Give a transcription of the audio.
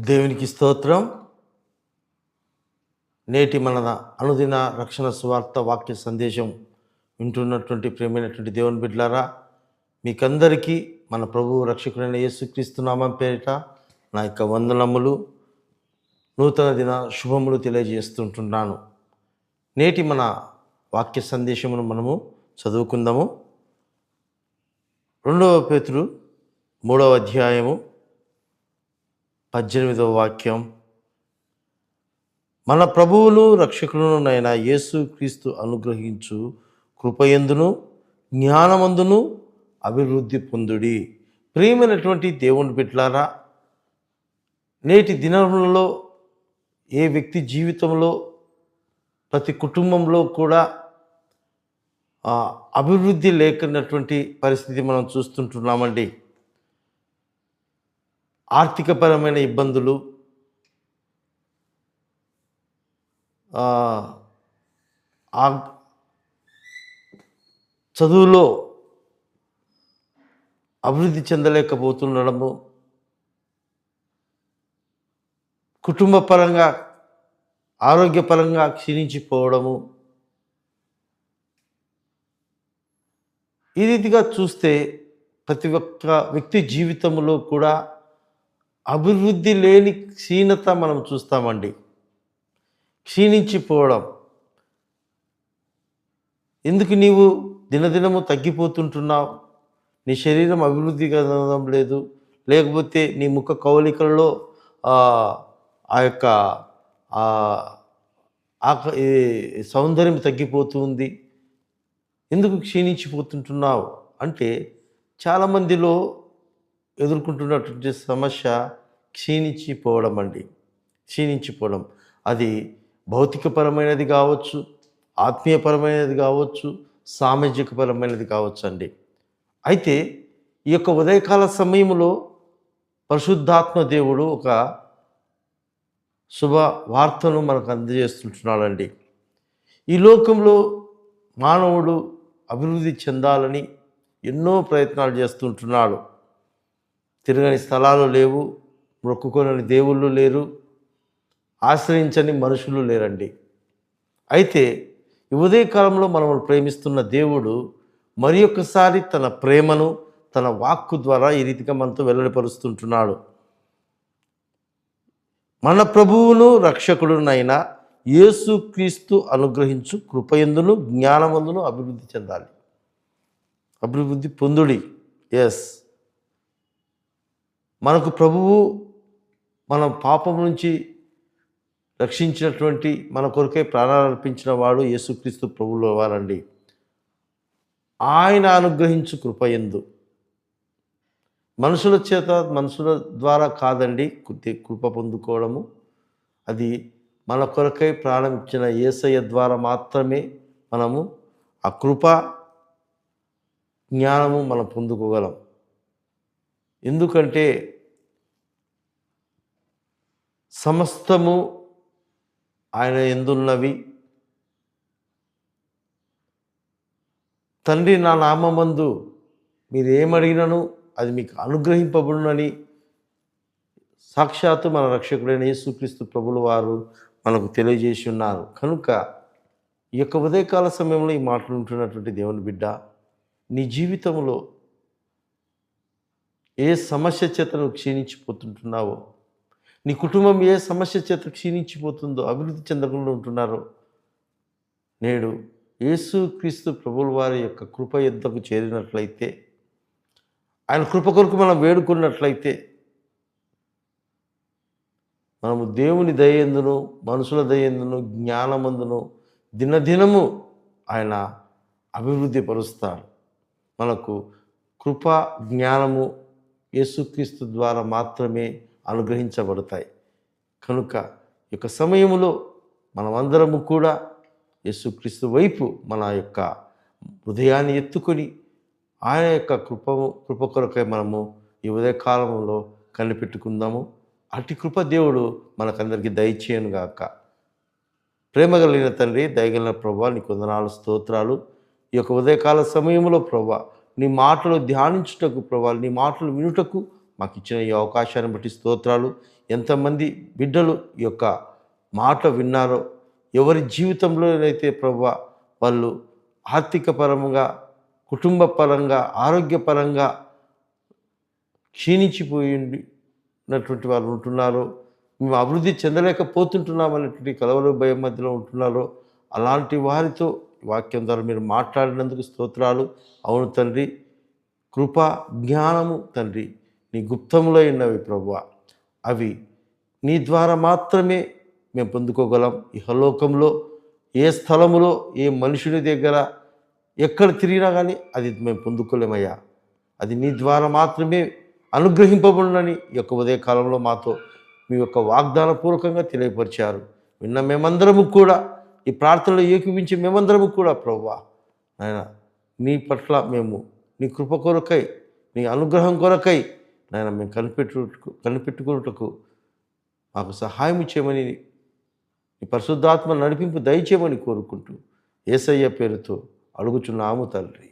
దేవునికి స్తోత్రం. నేటి మన అనుదిన రక్షణ స్వార్థ వాక్య సందేశం వింటున్నటువంటి ప్రేమైనటువంటి దేవుని బిడ్లారా మీకందరికీ మన ప్రభువు రక్షకుడైన యేసుక్రీస్తునామం పేరిట నా యొక్క వందనములు నూతన దిన శుభములు తెలియజేస్తుంటున్నాను. నేటి మన వాక్య సందేశమును మనము చదువుకుందాము. రెండవ పేతురు మూడవ అధ్యాయము పద్దెనిమిదవ వాక్యం. మన ప్రభువును రక్షకుడునైన యేసు క్రీస్తు అనుగ్రహించు కృపయందును జ్ఞానమందును అభివృద్ధి పొందుడి. ప్రియమైనటువంటి దేవుని బిడ్లారా నేటి దినములలో ఏ వ్యక్తి జీవితంలో ప్రతి కుటుంబంలో కూడా అభివృద్ధి లేకున్నటువంటి పరిస్థితి మనం చూస్తుంటున్నామండి. ఆర్థికపరమైన ఇబ్బందులు ఆ, చదువులో అభివృద్ధి చెందలేకపోతుండడము కుటుంబ పరంగా ఆరోగ్యపరంగా క్షీణించిపోవడము ఈ రీతిగా చూస్తే ప్రతి ఒక్క వ్యక్తి జీవితంలో కూడా అభివృద్ధి లేని క్షీణత మనం చూస్తామండి. క్షీణించిపోవడం. ఎందుకు నీవు దినదినము తగ్గిపోతుంటున్నావు? నీ శరీరం అభివృద్ధి కదడం లేదు. లేకపోతే నీ ముఖ కవలికలలో ఆ యొక్క సౌందర్యం తగ్గిపోతుంది ఎందుకు క్షీణించిపోతుంటున్నావు? అంటే చాలామందిలో ఎదుర్కొంటున్నటువంటి సమస్య క్షీణించిపోవడం అండి. క్షీణించిపోవడం. అది భౌతికపరమైనది కావచ్చు ఆత్మీయపరమైనది కావచ్చు సామాజికపరమైనది కావచ్చు అండి అయితే ఈ యొక్క ఉదయకాల సమయంలో పరిశుద్ధాత్మ దేవుడు ఒక శుభ వార్తను మనకు అందజేస్తుంటున్నాడండి. ఈ లోకంలో మానవుడు అభివృద్ధి చెందాలని ఎన్నో ప్రయత్నాలు చేస్తుంటున్నాడు. తిరగని స్థలాలు లేవు మొక్కుకోనని దేవుళ్ళు లేరు ఆశ్రయించని మనుషులు లేరండి. అయితే ఉదయ కాలంలో మనం ప్రేమిస్తున్న దేవుడు మరి ఒక్కసారి తన ప్రేమను తన వాక్కు ద్వారా ఈ రీతిగా మనతో వెల్లడిపరుస్తుంటున్నాడు. మన ప్రభువును రక్షకుడునైన యేసుక్రీస్తు అనుగ్రహించు కృపయందును జ్ఞానమందును అభివృద్ధి చెందాలి. అభివృద్ధి పొందుడి. ఎస్ మనకు ప్రభువు మనం పాపం నుంచి రక్షించినటువంటి మన కొరకే ప్రాణాలు అర్పించిన వాడు యేసుక్రీస్తు ప్రభువుల వారండి. ఆయన అనుగ్రహించు కృపయందు మనుషుల చేత మనుషుల ద్వారా కాదండి కృప పొందుకోవడము. అది మన కొరకై ప్రాణం ఇచ్చిన ఏసయ్య ద్వారా మాత్రమే మనము ఆ కృప జ్ఞానము మనం పొందుకోగలం. ఎందుకంటే సమస్తము ఆయన ఎందున్నవి? తండ్రి నా నామందు మీరు ఏమడిగినను అది మీకు అనుగ్రహింపబడునని సాక్షాత్తు మన రక్షకుడైన యేసుక్రీస్తు ప్రభుల వారు మనకు తెలియజేసి ఉన్నారు. కనుక ఈ యొక్క ఉదయకాల సమయంలో ఈ మాటలు ఉంటున్నటువంటి దేవుని బిడ్డ నీ జీవితంలో ఏ సమస్య చేత నువ్వు క్షీణించిపోతుంటున్నావో నీ కుటుంబం ఏ సమస్య చేత క్షీణించిపోతుందో అభివృద్ధి చెందకుండా ఉంటున్నారో. నేడు యేసుక్రీస్తు ప్రభుల వారి యొక్క కృప యుద్ధకు చేరినట్లయితే ఆయన కృప కొరకు మనం వేడుకున్నట్లయితే మనము దేవుని దయందును మనుషుల దయందును జ్ఞానమందును దినదినము ఆయన అభివృద్ధి పరుస్తారు. మనకు కృప జ్ఞానము యేసుక్రీస్తు ద్వారా మాత్రమే అనుగ్రహించబడతాయి. కనుక ఈ యొక్క సమయంలో మనమందరము కూడా యేసుక్రీస్తు వైపు మన యొక్క హృదయాన్ని ఎత్తుకొని ఆయన యొక్క కృపము కృప కొరకై మనము ఈ ఉదయకాలంలో కనిపెట్టుకుందాము. అటు కృప దేవుడు మనకందరికీ దయచేయను గాక. ప్రేమ కలిగిన తండ్రి దయగలిగిన ప్రభా నీకు వందనాలు స్తోత్రాలు. ఈ యొక్క ఉదయకాల సమయంలో ప్రభా నీ మాటలు ధ్యానించుటకు ప్రభా నీ మాటలు వినుటకు మాకు ఇచ్చిన ఈ అవకాశాన్ని బట్టి స్తోత్రాలు. ఎంతమంది బిడ్డలు ఈ యొక్క మాట విన్నారో ఎవరి జీవితంలోనైతే ప్రభు వాళ్ళు ఆర్థిక పరంగా కుటుంబ పరంగా ఆరోగ్యపరంగా క్షీణించిపోయినటువంటి వాళ్ళు ఉంటున్నారో మేము అభివృద్ధి చెందలేకపోతుంటున్నామనేటువంటి కలవలు భయం మధ్యలో ఉంటున్నారో అలాంటి వారితో వాక్యం ద్వారా మీరు మాట్లాడినందుకు స్తోత్రాలు. అవును తండ్రి కృప జ్ఞానము తండ్రి. నీ గుప్తంలో ఉన్నవి ప్రభువ. అవి నీ ద్వారా మాత్రమే మేము పొందుకోగలం. ఇహలోకంలో ఏ స్థలములో ఏ మనుషుని దగ్గర ఎక్కడ తిరిగినా కానీ అది మేము పొందుకోలేమయ్యా. అది నీ ద్వారా మాత్రమే అనుగ్రహింపబడినని ఈ యొక్క ఉదయ కాలంలో మాతో మీ యొక్క వాగ్దాన పూర్వకంగా తెలియపరిచారు. విన్న మేమందరము కూడా ఈ ప్రార్థనలో ఏకీవించి మేమందరము కూడా ప్రవ్వా నాయన నీ పట్ల మేము నీ కృప కొరకై నీ అనుగ్రహం కొరకై నాయన మేము కనిపెట్టు కనిపెట్టుకున్నటకు మాకు సహాయం చేయమని నీ పరిశుద్ధాత్మ నడిపింపు దయచేయమని కోరుకుంటూ ఏసయ్య పేరుతో అడుగుచున్నాము తండ్రి.